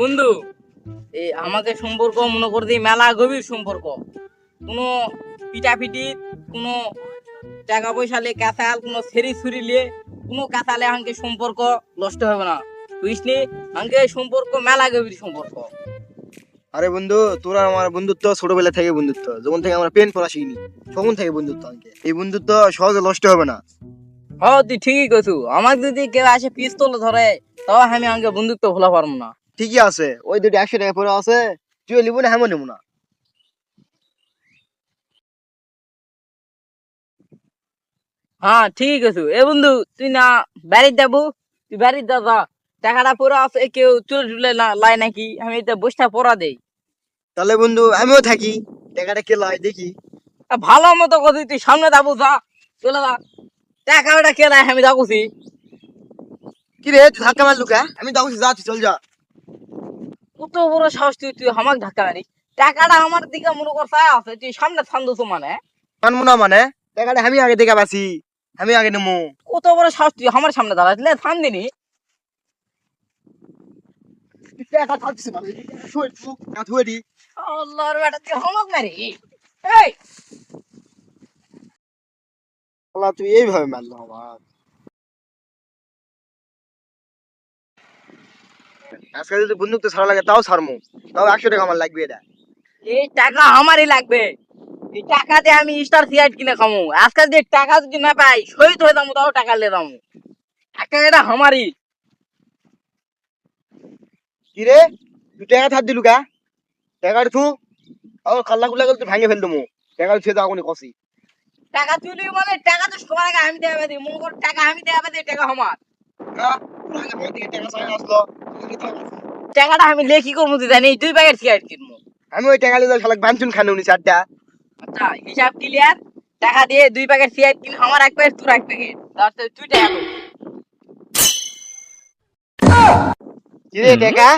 বন্ধু এই আমাকে সম্পর্ক মনে করে দিই মেলা গভীর সম্পর্ক। কোনো পিটাপিটি কোনো টাকা পয়সা লিয়ে কাঁচাল কোনো সেরি ছুরি লিয়ে কোনো কাঁচালে আমাকে সম্পর্ক নষ্ট হবে না। বুঝলি আমাকে সম্পর্ক মেলা গভীর সম্পর্ক। আরে বন্ধু তোরা আমার বন্ধুত্ব ছোটবেলা থেকে বন্ধুত্ব। যখন থেকে আমরা পেন পড়া শিখিনি তখন থেকে বন্ধুত্ব আমাকে এই বন্ধুত্ব সহজে নষ্ট হবে না। হ তুই ঠিকই কছু আমার যদি কেউ আসে পিস্তল ধরে তাও আমি আমাকে বন্ধুত্ব ভোলা পারব না। ঠিকই আছে ওই দুটো একশো টাকা পরে আছে তুই নিবো না হ্যাঁ নেব না। হ্যাঁ ঠিকই কছু এ বন্ধু তুই না বাড়ির যাব তুই বাড়ির যা যা। টাকাটা পুরো আছে কেউ চুলে টুলে লাই নাকি আমি এটা বসটা পড়া দেই। তাহলে বন্ধু আমিও থাকি টাকাটা কে লাই দেখি। ভালো মতো কথা তুই সামনে যাব যা চলে যা। টাকা ওটা কে লাই আমি যাবছি কি রে তুই ধাক্কা মারলু কে? আমি যাব যা তুই চল যা। কত বড় সাহস তুই তুই আমাকে ধাক্কা মারি টাকাটা আমার দিকে মনে কর চাই আছে তুই সামনে মানে। না মানে? টাকাটা আমি আগে আমি আগে কত বড় সাহস তুই আমার সামনে দাঁড়াইলে থান দিনি। টাকা থাকছে না শুয়ে তুই ধুয়ে দি। আল্লাহর বেটা তুই আমাকে মারি এই! আল্লাহ তুই এইভাবে মারলো আমার। আজকে যদি বন্দুক তো ছাড়া লাগে তাও ছাড়মু। তাও একশো টাকা আমার লাগবে এটা। এই টাকা আমারই লাগবে। এই টাকা দিয়ে আমি স্টার কিনে খামু। আজকাল যে টাকা যদি না পাই শহীদ হয়ে তাও টাকা টাকা এটা আমারই। কি রে? তুই টাকা থাক দিলু কা? টাকাটা থু আর কাল্লা কুল্লা গেলে তুই ভাঙে ফেল দেবো টাকাটা ছুঁয়ে দাও কষি টাকা তুলি মানে টাকা তো সবার আগে আমি দেওয়া মনে কর টাকা আমি দেওয়া দিই টাকা আমার। টাকা আসলো। টাকাটা আমি লেখি করব জানি দুই প্যাকেট সিগারেট কিনবো? আমি ওই টাকা লিয়ে শালাক বাঞ্চুন খানে উনি চারটা। আচ্ছা হিসাব ক্লিয়ার টাকা দিয়ে দুই প্যাকেট সিগারেট কিন আমার এক প্যাকেট তোর এক প্যাকেট তারপর তুই টাকা দিবি। কি রে টাকা?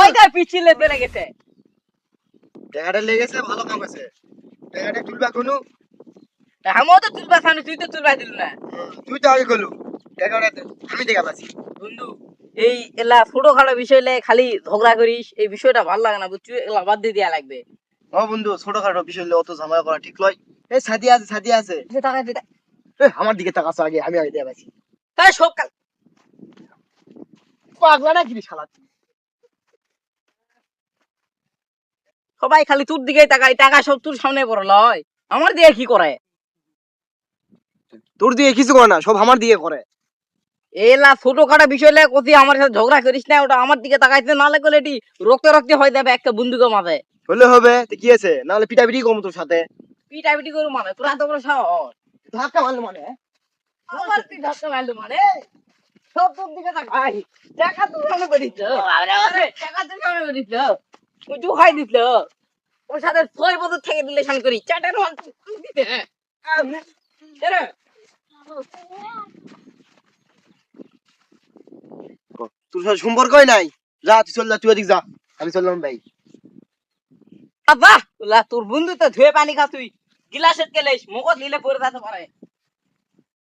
ওইটা পিছিলে চলে গেছে। টাকাটা লেগেছে ভালো কাম আছে। টাকাটা তুলবা কোনো? আমিও তো তুলবা সামনে তুই তো তুলবা দিল না। তুই তো আগে গেলু টাকাটা আমি টাকা পাচ্ছি। বন্ধু এই এলা ছোটখাটো বিষয় লে খালি ঝগড়া করিস এই বিষয়টা ভালো লাগে না বুঝছি? এলা বাদ দিয়ে দেওয়া লাগবে। ও বন্ধু ছোটখাটো বিষয় অত ঝামেলা করা ঠিক লয়। এই সাদি আছে সাদি আছে। আমার দিকে তাকাছো আগে আমি আগে দিয়ে পাচ্ছি তাই সব কাল। পাগলা না কি শালা সবাই খালি তোর দিকে তাকাই টাকা সব তোর সামনে পড়ে লয়। আমার দিয়ে কি করে? তোর দিকে কিছু করে না সব আমার দিকে করে। এলা ছোটখাটো বিষয় লে কতি আমার সাথে ঝগড়া করিস না ওটা আমার দিকে তাকাইতে না লাগলে এটি রক্তে রক্তে হয়ে যাবে একটা বন্ধুকের মাঝে। হলে হবে তো কি আছে? নাহলে পিটাপিটি কম তোর সাথে। পিটা পিটি করু মানে? তোরা তো বড় সাহস ধাক্কা মারলো মানে? আমার তুই ধাক্কা মারলো মানে? সব তোর দিকে তাকাই। টাকা তোর সামনে করিস টাকা তোর সামনে করিস ওই তুই খাই দিস ওর সাথে ছয় বছর থেকে রিলেশন করি। দিতে। তোর সাথে সম্পর্কই নাই? যা, তুই চল তুই যা। আমি চললাম, ভাই। বাবা ওলা তোর বন্ধু তো ধুয়ে পানি খা তুই। গিলাসের গেলে মুখত নিলে পড়ে যেতে পারে